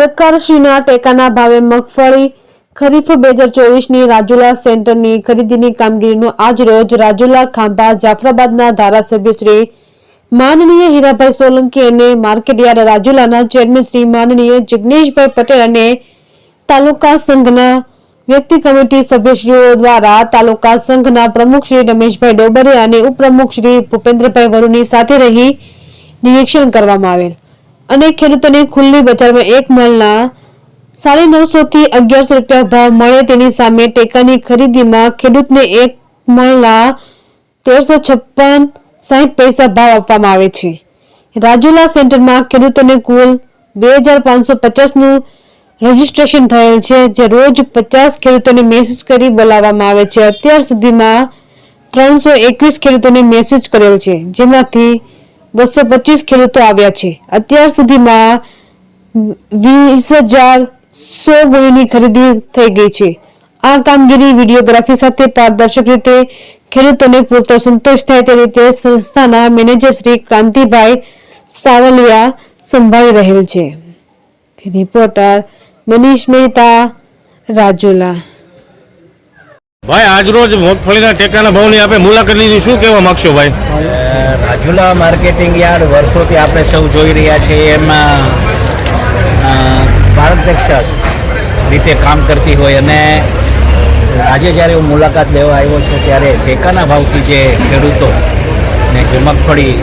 સરકારશ્રીના ટેકાના ભાવે મગફળી ખરીફ બે હજાર ચોવીસની રાજુલા સેન્ટરની ખરીદીની કામગીરીનું આજ રોજ રાજુલા ખાંભા જાફરાબાદના ધારાસભ્ય શ્રી માનનીય હીરાભાઈ સોલંકી અને માર્કેટયાર્ડ રાજુલાના ચેરમેન શ્રી માનનીય જિજ્ઞેશભાઈ પટેલ અને તાલુકા સંઘના વ્યક્તિ કમિટી સભ્યશ્રીઓ દ્વારા તાલુકા સંઘના પ્રમુખ શ્રી રમેશભાઈ ડોબરે અને ઉપપ્રમુખ શ્રી ભૂપેન્દ્રભાઈ વરુની સાથે રહી નિરીક્ષણ કરવામાં આવેલ. અને ખેડૂતોને ખુલ્લી બજારમાં એક મળના સાડી નવસો થી અગિયારસો રૂપિયા ભાવ મળે તેની સામે ટેકાની ખરીદીમાં ખેડૂતને એક મળના તેરસો છપ્પન સાહીઠ પૈસા ભાવ આપવામાં આવે છે. રાજુલા સેન્ટરમાં ખેડૂતોને કુલ બે હજાર પાંચસો પચાસનું રજીસ્ટ્રેશન થયેલ છે, જે રોજ પચાસ ખેડૂતોને મેસેજ કરી બોલાવવામાં આવે છે. અત્યાર સુધીમાં ત્રણસો એકવીસ ખેડૂતોને મેસેજ કરેલ છે. જેમાંથી બસો પચીસ ખેડૂતો આવ્યા છે. અત્યાર સુધીમાં વીસ હજાર સો ગોળીની ખરીદી થઈ ગઈ છે. આ કામગીરી વિડીયોગ્રાફી સાથે પારદર્શક રીતે ખેડૂતોને પૂરતો સંતોષ થાય તે રીતે સંસ્થાના મેનેજર શ્રી કાંતિભાઈ સાવલિયા સંભાળી રહેલ છે. રિપોર્ટર મનીષ મહેતા રાજુલા. ભાઈ આજરોજ મગફળીના ટેકાના ભાવની આપણે મુલાકાત લીધી. શું કહેવા માગશો ભાઈ? રાજુલા માર્કેટિંગ યાર્ડ વર્ષોથી આપણે સૌ જોઈ રહ્યા છીએ. એમાં પારદર્શક રીતે કામ કરતી હોય અને આજે જ્યારે હું મુલાકાત લેવા આવ્યો છું, ત્યારે ટેકાના ભાવથી જે ખેડૂતો ને જે મગફળી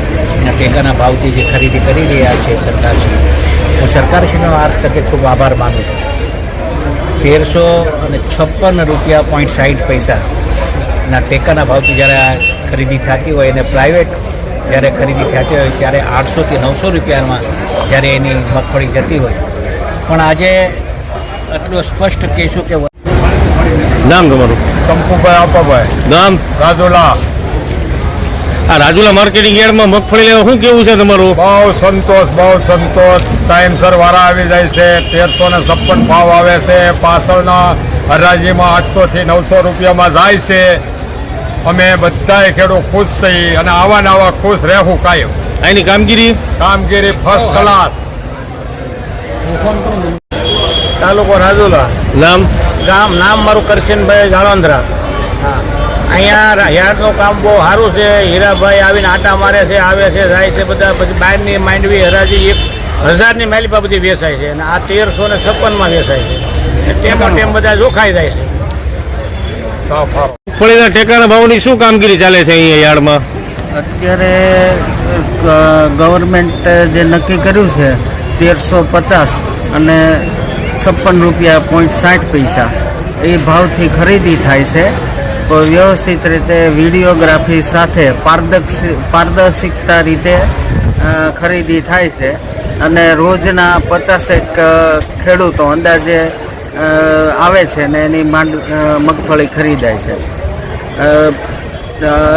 ટેકાના ભાવથી જે ખરીદી કરી રહ્યા છે સરકારશ્રી, હું સરકારશ્રીનો આ તકે ખૂબ આભાર માનું છું. તેરસો અને છપ્પન રૂપિયા પોઈન્ટ સાઠ પૈસાના ટેકાના ભાવથી જ્યારે આ ખરીદી થતી હોય અને પ્રાઇવેટ જ્યારે ખરીદી થતી હોય ત્યારે આઠસોથી નવસો રૂપિયામાં જ્યારે એની મગફળી જતી હોય. પણ આજે એટલું સ્પષ્ટ કહેશું કે નામ તમારું? કંકુભાઈ આપાભાઈ. નામ રાજુલા આ રાજુલા માર્કેટિંગ યાર્ડમાં મગફળી લેવા શું કેવું છે તમારું? બહુ સંતોષ બહુ સંતોષ. ટાઈમસર વારા આવી જાય છે. તેરસો ને છપ્પન ભાવ આવે છે. પાછળના હરાજીમાં આઠસો થી નવસો રૂપિયામાં જાય છે. અમે બધાએ ખેડૂત ખુશ થઈ અને આવા ને આવા ખુશ રહેવું કાયમ. એની કામગીરી? કામગીરી ફર્સ્ટ ક્લાસ તાલુકો રાજુલા. નામ? ગામ નામ મારું કરશનભાઈ જાળવંદરા. અહીંયા યાર્ડનું કામ બહુ સારું છે. હીરાભાઈ આવીને આટા મારે છે આવે છે જાય છે બધા પછી બહારની માંડવી હરાજી એક હજારની માલિપા બધી વેચાય છે. અને આ તેરસો ને છપ્પનમાં વેચાય છે. ટેમો ટેમ બધા જોખાઈ જાય છે. મગફળીના ટેકાના ભાવની શું કામગીરી ચાલે છે અહીંયા યાર્ડમાં? અત્યારે ગવર્મેન્ટ જે નક્કી કર્યું છે તેરસો પચાસ અને છપ્પન રૂપિયા પોઈન્ટ સાઠ પૈસા. એ ભાવથી ખરીદી થાય છે. વ્યવસ્થિત રીતે વિડીયોગ્રાફી સાથે પારદર્શિ પારદર્શિકતા રીતે ખરીદી થાય છે. અને રોજના પચાસેક ખેડૂતો અંદાજે આવે છે ને એની માંડ મગફળી ખરીદાય છે.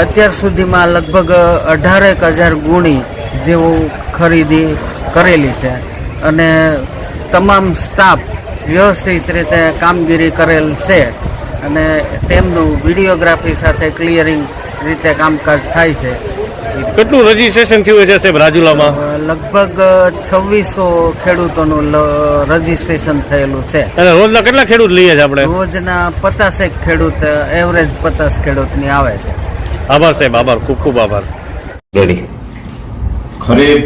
અત્યાર સુધીમાં લગભગ અઢારેક હજાર ગુણી જેવું ખરીદી કરેલી છે. અને તમામ સ્ટાફ વ્યવસ્થિત રીતે કામગીરી કરેલ છે. અને તેમનું વિડીયોગ્રાફી સાથે ક્લિયરિંગ રીતે કામકાજ થાય છે. કેટલું રજીસ્ટ્રેશન થયું છે સાહેબ રાજુલામાં? લગભગ છવ્વીસો ખેડૂતોનું લ- રજીસ્ટ્રેશન થયેલું છે. અને રોજના કેટલા ખેડૂત લઈએ છે આપણે? રોજના પચાસેક ખેડૂત એવરેજ પચાસ ખેડૂતની આવે છે. આભાર સાહેબ આભાર. ખૂબ ખૂબ આભાર. રેડી ખરીફ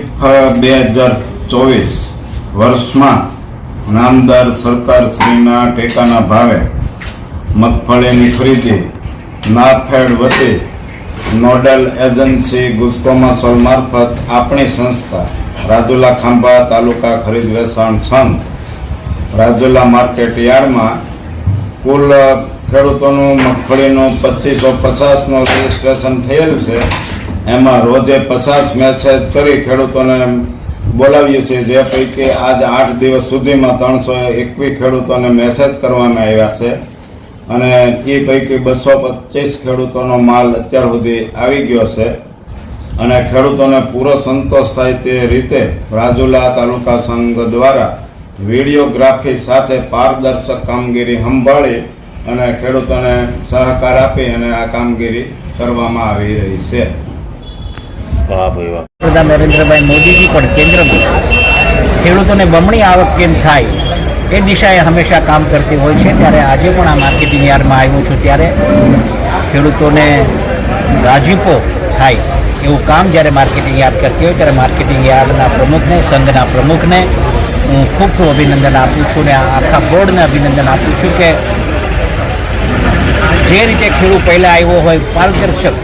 બે હજાર ચોવીસ વર્ષમાં નામદાર સરકાર શ્રીના ટેકાના ભાવે મગફળીની ખરીદી નાફેડ વતી, નોડલ એજન્સી ગુસ્કોમાસોલ મારફત આપણી સંસ્થા, રાજુલા ખાંભા તાલુકા ખરીદ વેચાણ સંઘ, રાજુલા માર્કેટ યાર્ડમાં કુલ ખેડૂતોનું મગફળીનું પચીસો પચાસનું રજીસ્ટ્રેશન થયેલ છે. એમાં રોજે પચાસ મેસેજ કરી ખેડૂતોને બોલાવ્યું છે જે પૈકી આજ આઠ દિવસ સુધીમાં ત્રણસો એકવીસ ખેડૂતોને મેસેજ કરવામાં આવ્યા છે. અને એ પૈકી બસો પચીસ ખેડૂતોનો માલ અત્યાર સુધી આવી ગયો છે. અને ખેડૂતોને પૂરો સંતોષ થાય તે રીતે રાજુલા તાલુકા સંઘ દ્વારા વિડીયોગ્રાફી સાથે પારદર્શક કામગીરી સંભાળી અને ખેડૂતોને સહકાર આપી અને આ કામગીરી કરવામાં આવી રહી છે. પ્રધાન નરેન્દ્રભાઈ મોદીજી પણ કેન્દ્રમાં ખેડૂતોને બમણી આવક કેમ થાય? એ દિશાએ હંમેશા કામ કરતી હોય છે. ત્યારે આજે પણ આ માર્કેટિંગ યાર્ડમાં આવ્યો છું. ત્યારે ખેડૂતોને રાજીપો થાય એવું કામ જ્યારે માર્કેટિંગ યાર્ડ કરતી હોય, ત્યારે માર્કેટિંગ યાર્ડના પ્રમુખને, સંઘના પ્રમુખને હું ખૂબ ખૂબ અભિનંદન આપું છું ને આખા બોર્ડને અભિનંદન આપું છું કે જે રીતે ખેડૂત પહેલાં આવ્યો હોય પારદર્શક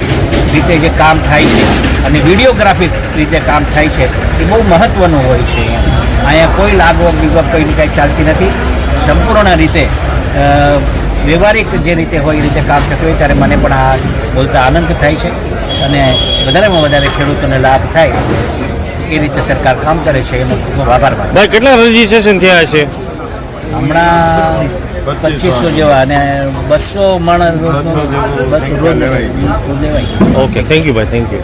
રીતે જે કામ થાય છે અને વિડીયોગ્રાફિક રીતે કામ થાય છે એ બહુ મહત્ત્વનું હોય છે અહીંયા અહીંયા કોઈ લાગવગ વિગવગ કંઈ કાંઈ ચાલતી નથી. સંપૂર્ણ રીતે વ્યવહારિક જે રીતે હોય એ રીતે કામ થતું હોય ત્યારે મને પણ આ બોલતા આનંદ થાય છે અને વધારેમાં વધારે ખેડૂતોને લાભ થાય એ રીતે સરકાર કામ કરે છે. એનો ખૂબ ખૂબ આભાર માનું કેટલા રજીસ્ટ્રેશન થયા છે? હમણાં પચીસો જેવા અને બસો માણસ બસો રોજ લેવાય. ઓકે થેન્ક યુ ભાઈ થેન્ક યુ